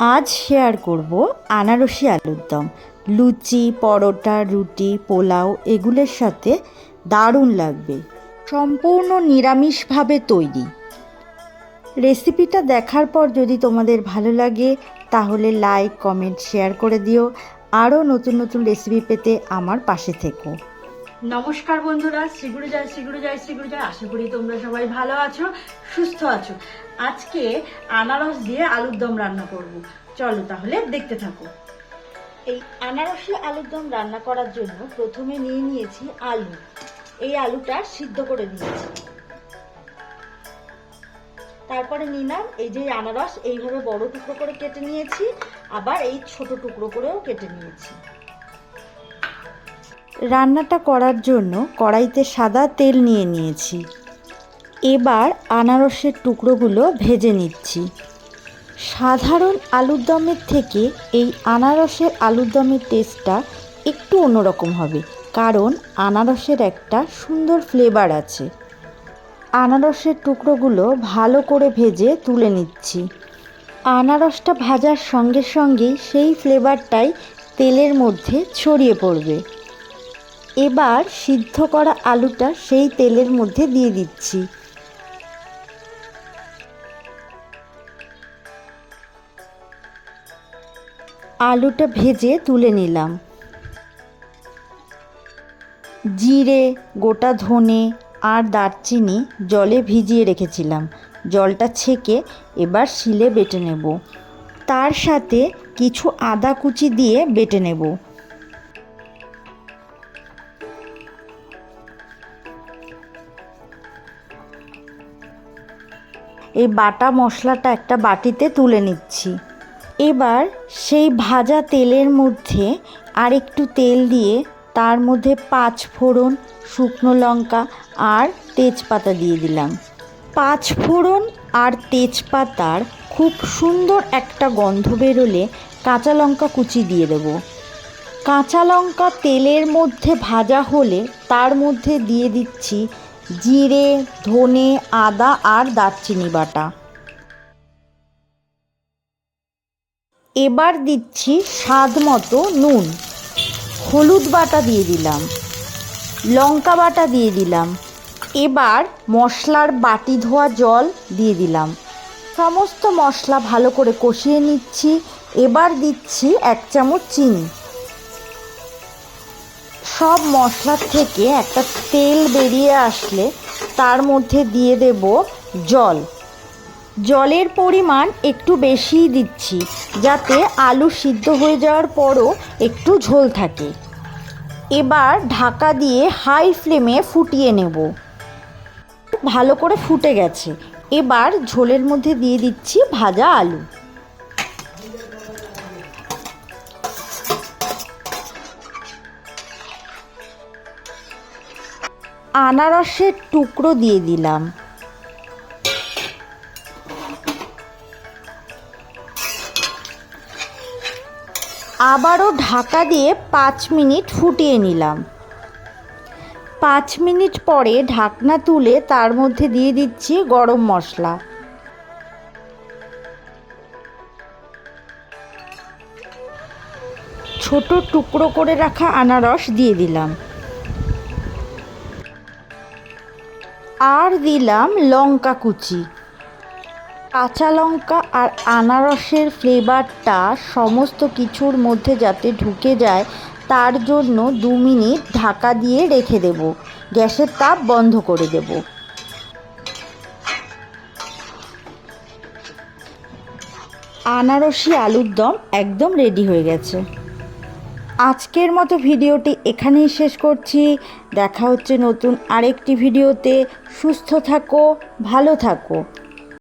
আজ শেয়ার করব আনারসি আলুর দম। লুচি, পরোটা, রুটি, পোলাও এগুলোর সাথে দারুণ লাগবে। সম্পূর্ণ নিরামিষভাবে তৈরি। রেসিপিটা দেখার পর যদি তোমাদের ভালো লাগে, তাহলে লাইক, কমেন্ট, শেয়ার করে দিও। আরও নতুন নতুন রেসিপি পেতে আমার পাশে থেকো। নমস্কার বন্ধুরা শ্রীগুরু জয় শ্রীগুরু জয় শ্রীগুরু জয় আশা করি তোমরা সবাই ভালো আছো, সুস্থ আছো। আজকে আনারস দিয়ে আলুর দম রান্না করব। চলো তাহলে দেখতে থাকো। এই আনারসি আলুর দম রান্না করার জন্য প্রথমে নিয়ে নিয়েছি আলু। এই আলুটা সিদ্ধ করে নিয়েছি। তারপরে নিলাম এই যে আনারস, এইভাবে বড় টুকরো করে কেটে নিয়েছি। আবার এই ছোট টুকরো করেও কেটে নিয়েছি। রান্নাটা করার জন্য কড়াইতে সাদা তেল নিয়ে নিয়েছি। এবার আনারসের টুকরোগুলো ভেজে নিচ্ছি। সাধারণ আলুর দমের থেকে এই আনারসের আলুর দমের টেস্টটা একটু অন্যরকম হবে, কারণ আনারসের একটা সুন্দর ফ্লেভার আছে। আনারসের টুকরোগুলো ভালো করে ভেজে তুলে নিচ্ছি। আনারসটা ভাজার সঙ্গে সঙ্গেই সেই ফ্লেভারটাই তেলের মধ্যে ছড়িয়ে পড়বে। এবার সিদ্ধ করা আলুটা সেই তেলের মধ্যে দিয়ে দিচ্ছি। আলুটা ভেজে তুলে নিলাম। জিরে, গোটা ধনে আর দারচিনি জলে ভিজিয়ে রেখেছিলাম। জলটা ছেঁকে এবার শিলে বেটে নেব। তার সাথে কিছু আদা কুচি দিয়ে বেটে নেব। এই বাটা মশলাটা একটা বাটিতে তুলে নিচ্ছি। এবার সেই ভাজা তেলের মধ্যে আর একটু তেল দিয়ে তার মধ্যে পাঁচ ফোড়ন শুকনো লঙ্কা আর তেজপাতা দিয়ে দিলাম। পাঁচ ফোড়ন আর তেজপাতার খুব সুন্দর একটা গন্ধ বেরোলে কাঁচা লঙ্কা কুচি দিয়ে দেবো। কাঁচা লঙ্কা তেলের মধ্যে ভাজা হলে তার মধ্যে দিয়ে দিচ্ছি জিরে, ধনে, আদা আর দারচিনি বাটা। এবার দিচ্ছি স্বাদ মতো নুন। হলুদ বাটা দিয়ে দিলাম। লঙ্কা বাটা দিয়ে দিলাম। এবার মশলার বাটি ধোয়া জল দিয়ে দিলাম। সমস্ত মশলা ভালো করে কষিয়ে নিচ্ছি। এবার দিচ্ছি এক চামচ চিনি। সব মশলার থেকে একটা তেল বেরিয়ে আসলে তার মধ্যে দিয়ে দেব জল। জলের পরিমাণ একটু বেশিই দিচ্ছি, যাতে আলু সিদ্ধ হয়ে যাওয়ার পরও একটু ঝোল থাকে। এবার ঢাকা দিয়ে হাই ফ্লেমে ফুটিয়ে নেব। ভালো করে ফুটে গেছে। এবার ঝোলের মধ্যে দিয়ে দিচ্ছি ভাজা আলু। আনারসের টুকরো দিয়ে দিলাম। আবারও ঢাকা দিয়ে পাঁচ মিনিট ফুটিয়ে নিলাম। পাঁচ মিনিট পরে ঢাকনা তুলে তার মধ্যে দিয়ে দিচ্ছি গরম মশলা। ছোট টুকরো করে রাখা আনারস দিয়ে দিলাম। আর দিলাম লঙ্কা কুচি। কাঁচা লঙ্কা আর আনারসের ফ্লেভারটা সমস্ত কিছুর মধ্যে যাতে ঢুকে যায়, তার জন্য দু মিনিট ঢাকা দিয়ে রেখে দেব। গ্যাসের তাপ বন্ধ করে দেব। আনারসি আলুর দম একদম রেডি হয়ে গেছে। আজকের মতো ভিডিওটি এখানেই শেষ করছি। দেখা হচ্ছে নতুন আরেকটি ভিডিওতে। সুস্থ থাকো, ভালো থাকো।